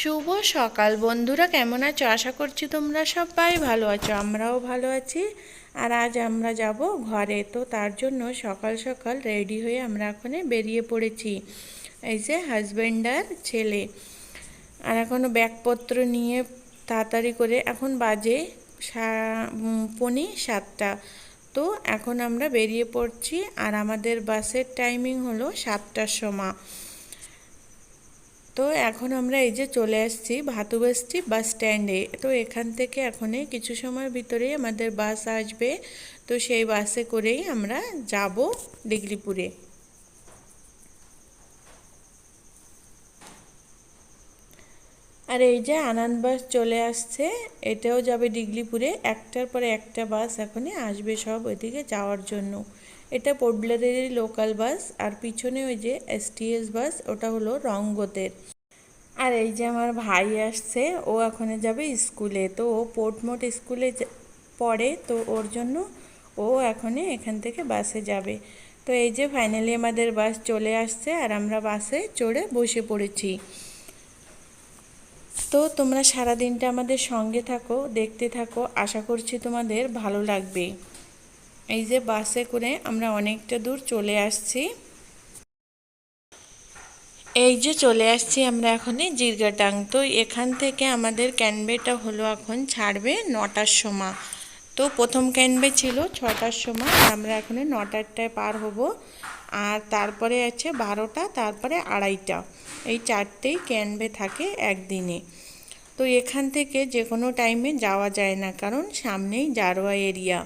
শুভ সকাল বন্ধুরা, কেমন আছো? আশা করছি তোমরা সবাই ভালো আছো, আমরাও ভালো আছি। আর আজ আমরা যাব ঘরে, তো তার জন্য সকাল সকাল রেডি হয়ে আমরা এখন বেরিয়ে পড়েছি। এই যে হাজব্যান্ড আর ছেলে। আর এখনও ব্যাগপত্র নিয়ে তাড়াতাড়ি করে, এখন বাজে পনি সাতটা। তো এখন আমরা বেরিয়ে পড়ছি, আর আমাদের বাসের টাইমিং হলো সাতটার সময়। তো এখন আমরা এই যে চলে আসছি ভাতুবাসটি বাস স্ট্যান্ডে তো এখান থেকে এখনই কিছু সময়ের ভিতরেই আমাদের বাস আসবে। তো সেই বাসে করেই আমরা যাব ডিগ্রিপুরে আর এই যে আনন্দ বাস চলে আসছে, এটাও যাবে ডিগলিপুরে। একটার পরে একটা বাস এখনই আসবে সব ওইদিকে যাওয়ার জন্য। এটা পোডলারেরই লোকাল বাস আর পিছনে ওই যে এসটিএস বাস ওটা হলো রঙ্গতের আর এই যে আমার ভাই আসছে, ও এখন যাবে স্কুলে। তো ও পোর্টমোট স্কুলে পড়ে, তো ওর জন্য ও এখনই এখান থেকে বাসে যাবে। তো এই যে ফাইনালি আমাদের বাস চলে আসছে, আর আমরা বাসে চড়ে বসে পড়েছি। তো তোমরা সারা দিনটা আমাদের সঙ্গে থাকো, দেখতে থাকো। আশা করছি তোমাদের ভালো লাগবে। এই যে বাসে করে আমরা অনেকটা দূর চলে আসছি। এই যে চলে আসছি আমরা এখনই জিরগাটাং। তো এখান থেকে আমাদের ক্যানবেটা হলো এখন ছাড়বে নটার সময়। তো প্রথম ক্যানবে ছিল ছটার সময়, আমরা এখন নটারটায় পার হব। আর তারপরে আছে বারোটা, তারপরে আড়াইটা। এই চারটেই ক্যানবে থাকে একদিনে। তো এখান থেকে যে কোনো টাইমে যাওয়া যায় না, কারণ সামনেই জারোয়া এরিয়া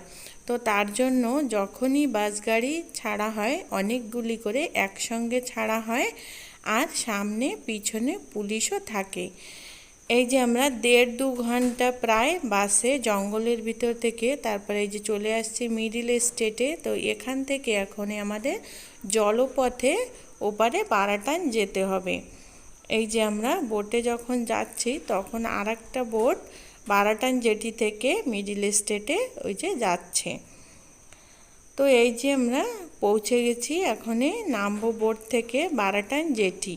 তো তার জন্য যখনই বাস গাড়ি ছাড়া হয়, অনেকগুলি করে একসঙ্গে ছাড়া হয় আর সামনে পিছনে পুলিশও থাকে। এই যে আমরা দেড় দু ঘণ্টা প্রায় বাসে জঙ্গলের ভিতর থেকে, তারপরে এই যে চলে আসছি মিডিল স্টেটে তো এখান থেকে এখন আমাদের জলপথে ওপারে বারাটান যেতে হবে। এই যে আমরা বোটে যখন যাচ্ছি, তখন আর একটা বোট বারাটান জেটি থেকে মিডিল স্টেটে ওই যে যাচ্ছে। তো এই যে আমরা পৌঁছে গেছি, এখনই নামবো বোর্ড থেকে বারাটান জেটি।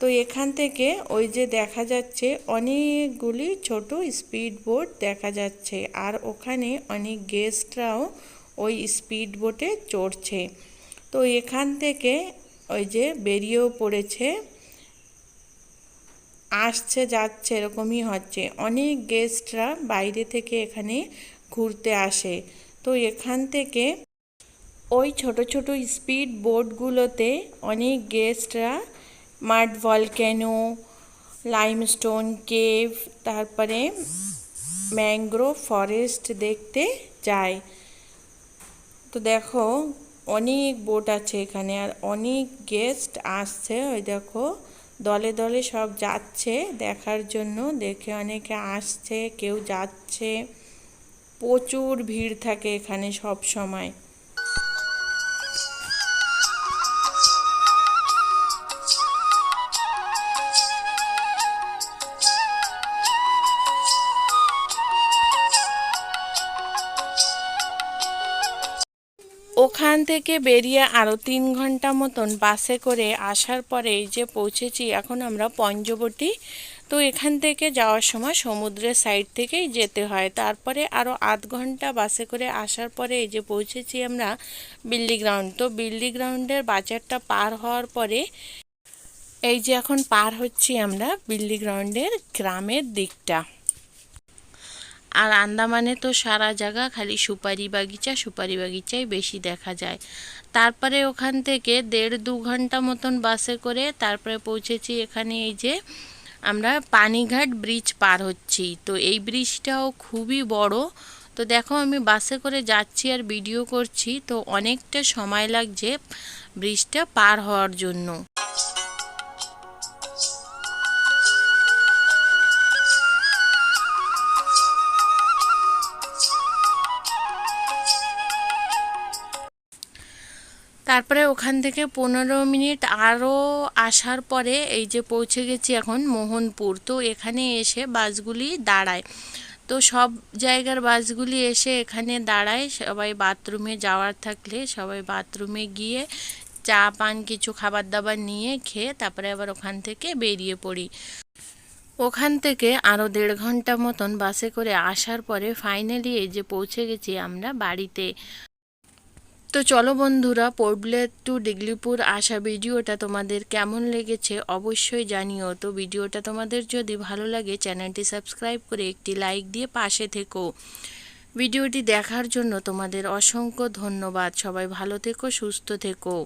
তো এখান থেকে ওই যে দেখা যাচ্ছে অনেকগুলি ছোট স্পিড বোট দেখা যাচ্ছে, আর ওখানে অনেক গেস্টরাও ওই স্পিড বোটে চড়ছে। তো এখান থেকে ওই যে বেরিয়েও পড়েছে আসছে, যাচ্ছে, এরকমই হচ্ছে। অনেক গেস্টরা বাইরে থেকে এখানে ঘুরতে আসে। তো এখান থেকে ওই ছোট ছোট স্পিড বোটগুলোতে অনেক গেস্টরা মাড ভলক্যানো লাইমস্টোন কেভ তারপরে ম্যাংগ্রোভ ফরেস্ট দেখতে যায়। তো দেখো, অনেক বোট আছে এখানে আর অনেক গেস্ট আসছে। ওই দেখো দলে দলে সব যাচ্ছে দেখার জন্য। দেখে অনেকে আসছে, কেউ যাচ্ছে। প্রচুর ভিড় থাকে এখানে সব সময়। ওখান থেকে বেরিয়ে আরও তিন ঘণ্টা মতন বাসে করে আসার পরে যে পৌঁছেছি, এখন আমরা পঞ্চবটি। তো এখান থেকে যাওয়ার সময় সমুদ্রের সাইড থেকেই যেতে হয়। তারপরে আরও আধ ঘণ্টা বাসে করে আসার পরে এই যে পৌঁছেছি আমরা বিল্লি গ্রাউন্ড। তো বিল্লি গ্রাউন্ডের বাজারটা পার হওয়ার পরে এই যে এখন পার হচ্ছি আমরা বিল্লি গ্রাউন্ডের গ্রামের দিকটা। আর আন্দামানে তো সারা জায়গা খালি সুপারি বাগিচা, সুপারি বাগিচাই বেশি দেখা যায়। তারপরে ওখান থেকে দেড় দু ঘণ্টা মতন বাসে করে তারপরে পৌঁছেছি এখানে এই যে আমরা পানিঘাট ব্রিজ পার হচ্ছি। তো এই ব্রিজটাও খুবই বড়। তো দেখো আমি বাসে করে যাচ্ছি আর ভিডিও করছি। তো অনেকটা সময় লাগছে ব্রিজটা পার হওয়ার জন্য। তারপরে ওখান থেকে পনেরো মিনিট আরও আসার পরে এই যে পৌঁছে গেছি এখন মোহনপুর। তো এখানে এসে বাসগুলি দাঁড়ায়। তো সব জায়গার বাসগুলি এসে এখানে দাঁড়ায়। সবাই বাথরুমে যাওয়ার থাকলে সবাই বাথরুমে গিয়ে চা, পান, কিছু খাবার দাবার নিয়ে খেয়ে তারপরে আবার ওখান থেকে বেরিয়ে পড়ি। ওখান থেকে আরও দেড় ঘণ্টা মতন বাসে করে আসার পরে ফাইনালি এই যে পৌঁছে গেছি আমরা বাড়িতে। তো চলো বন্ধুরা, পড়লে টু ডিগলিপুর আসা ভিডিওটা তোমাদের কেমন লেগেছে অবশ্যই জানিও। তো ভিডিওটা তোমাদের যদি ভালো লাগে, চ্যানেলটি সাবস্ক্রাইব করে একটি লাইক দিয়ে পাশে থেকো। ভিডিওটি দেখার জন্য তোমাদের অসংখ্য ধন্যবাদ। সবাই ভালো থেকো, সুস্থ থেকো।